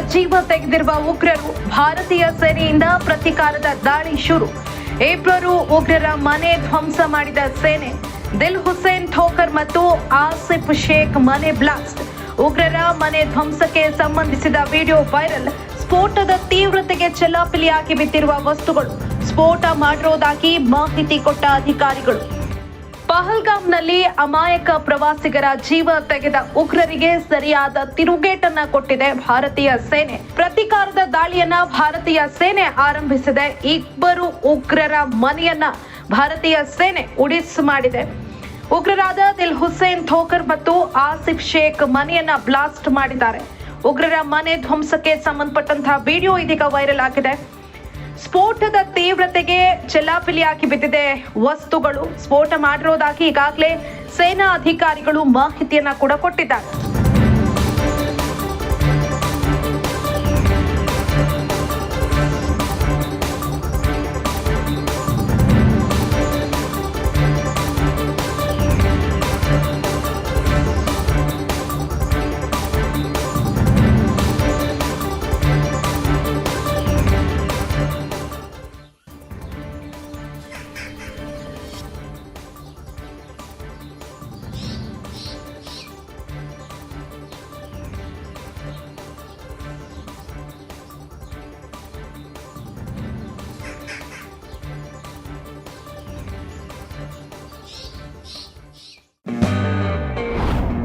ಜೀವ ತೆಗೆದಿರುವ ಉಗ್ರರು ಭಾರತೀಯ ಸೇನೆಯಿಂದ ಪ್ರತೀಕಾರದ ದಾಳಿ ಶುರು. ಏಪ್ರರು ಉಗ್ರರ ಮನೆ ಧ್ವಂಸ ಮಾಡಿದ ಸೇನೆ. ದಿಲ್ ಹುಸೇನ್ ಠೋಕರ್ ಮತ್ತು ಆಸಿಫ್ ಶೇಖ್ ಮನೆ ಬ್ಲಾಸ್ಟ್. ಉಗ್ರರ ಮನೆ ಧ್ವಂಸಕ್ಕೆ ಸಂಬಂಧಿಸಿದ ವಿಡಿಯೋ ವೈರಲ್. ಸ್ಫೋಟದ ತೀವ್ರತೆಗೆ ಚೆಲ್ಲಾಪಿಲಿಯಾಗಿ ಬಿದ್ದಿರುವ ವಸ್ತುಗಳು. ಸ್ಫೋಟ ಮಾಡಿರೋದಾಗಿ ಮಾಹಿತಿ ಕೊಟ್ಟ ಅಧಿಕಾರಿಗಳು. ಪಹಲ್ಗಾಮ್ನಲ್ಲಿ ಅಮಾಯಕ ಪ್ರವಾಸಿಗರ ಜೀವ ತೆಗೆದ ಉಗ್ರರಿಗೆ ಸರಿಯಾದ ತಿರುಗೇಟನ್ನ ಕೊಟ್ಟಿದೆ ಭಾರತೀಯ ಸೇನೆ. ಪ್ರತೀಕಾರದ ದಾಳಿಯನ್ನ ಭಾರತೀಯ ಸೇನೆ ಆರಂಭಿಸಿದೆ. ಇಬ್ಬರು ಉಗ್ರರ ಮನೆಯನ್ನ ಭಾರತೀಯ ಸೇನೆ ಉಡಿಸ್ ಮಾಡಿದೆ. ಉಗ್ರರಾದ ದಿಲ್ ಹುಸೇನ್ ಥೋಕರ್ ಮತ್ತು ಆಸಿಫ್ ಶೇಖ್ ಮನೆಯನ್ನ ಬ್ಲಾಸ್ಟ್ ಮಾಡಿದ್ದಾರೆ. ಉಗ್ರರ ಮನೆ ಧ್ವಂಸಕ್ಕೆ ಸಂಬಂಧಪಟ್ಟಂತಹ ವಿಡಿಯೋ ಇದೀಗ ವೈರಲ್ ಆಗಿದೆ. ಸ್ಫೋಟದ ತೀವ್ರತೆಗೆ ಚೆಲ್ಲಾಪಿಲಿಯಾಗಿ ಬಿದ್ದಿದೆ ವಸ್ತುಗಳು. ಸ್ಫೋಟ ಮಾಡಿರೋದಾಗಿ ಈಗಾಗಲೇ ಸೇನಾ ಅಧಿಕಾರಿಗಳು ಮಾಹಿತಿಯನ್ನ ಕೂಡ ಕೊಟ್ಟಿದ್ದಾರೆ.